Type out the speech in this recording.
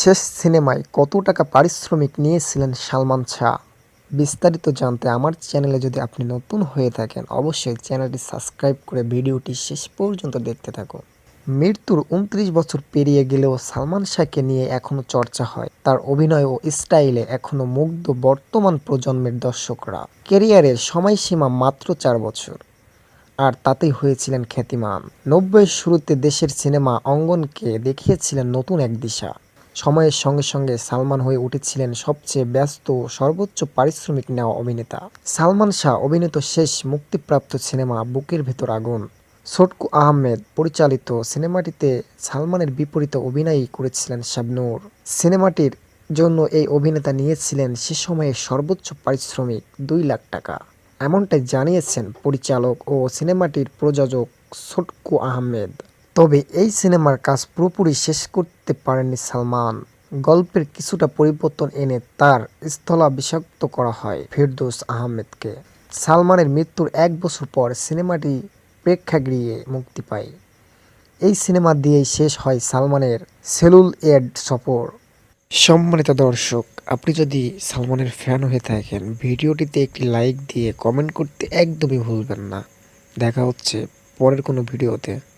শেষ সিনেমায় কত টাকা পারিশ্রমিক নিয়েছিলেন সালমান শাহ? বিস্তারিত জানতে আমার চ্যানেলে যদি আপনি নতুন হয়ে থাকেন, অবশ্যই চ্যানেলটি সাবস্ক্রাইব করে ভিডিওটি শেষ পর্যন্ত দেখতে থাকুন। মৃত্যুর উনত্রিশ বছর পেরিয়ে গেলেও সালমান শাহকে নিয়ে এখনও চর্চা হয়। তার অভিনয় ও স্টাইলে এখনও মুগ্ধ বর্তমান প্রজন্মের দর্শকরা। কেরিয়ারের সময়সীমা মাত্র চার বছর। আর তাতেই হয়েছিলেন খ্যাতিমান। নব্বইয়ের শুরুতে দেশের সিনেমা অঙ্গনকে দেখিয়েছিলেন নতুন এক দিশা। সময়ের সঙ্গে সঙ্গে সালমান হয়ে উঠেছিলেন সবচেয়ে ব্যস্ত, সর্বোচ্চ পারিশ্রমিক নেওয়া অভিনেতা। সালমান শাহ অভিনীত শেষ মুক্তিপ্রাপ্ত সিনেমা বুকের ভেতর আগুন। ছোটকু আহমেদ পরিচালিত সিনেমাটিতে সালমানের বিপরীতে অভিনয় করেছিলেন শাবনূর। সিনেমাটির জন্য এই অভিনেতা নিয়েছিলেন সে সময়ে সর্বোচ্চ পারিশ্রমিক দুই লাখ টাকা। এমনটাই জানিয়েছেন পরিচালক ও সিনেমাটির প্রযোজক ছোটকু আহমেদ। তবে এই সিনেমার কাজ পুরোপুরি শেষ করতে পারেননি সালমান। গল্পের কিছুটা পরিবর্তন এনে তার স্থলাভিষিক্ত করা হয় ফিরদৌস আহমেদকে। সালমানের মৃত্যুর এক বছর পর সিনেমাটি প্রেক্ষাগৃহে মুক্তি পায়। এই সিনেমা দিয়েই শেষ হয় সালমানের সেলুল এড সফর। সম্মানিত দর্শক, আপনি যদি সালমানের ফ্যান হয়ে থাকেন, ভিডিওটিতে একটি লাইক দিয়ে কমেন্ট করতে একদমই ভুলবেন না। দেখা হচ্ছে পরের কোনো ভিডিওতে।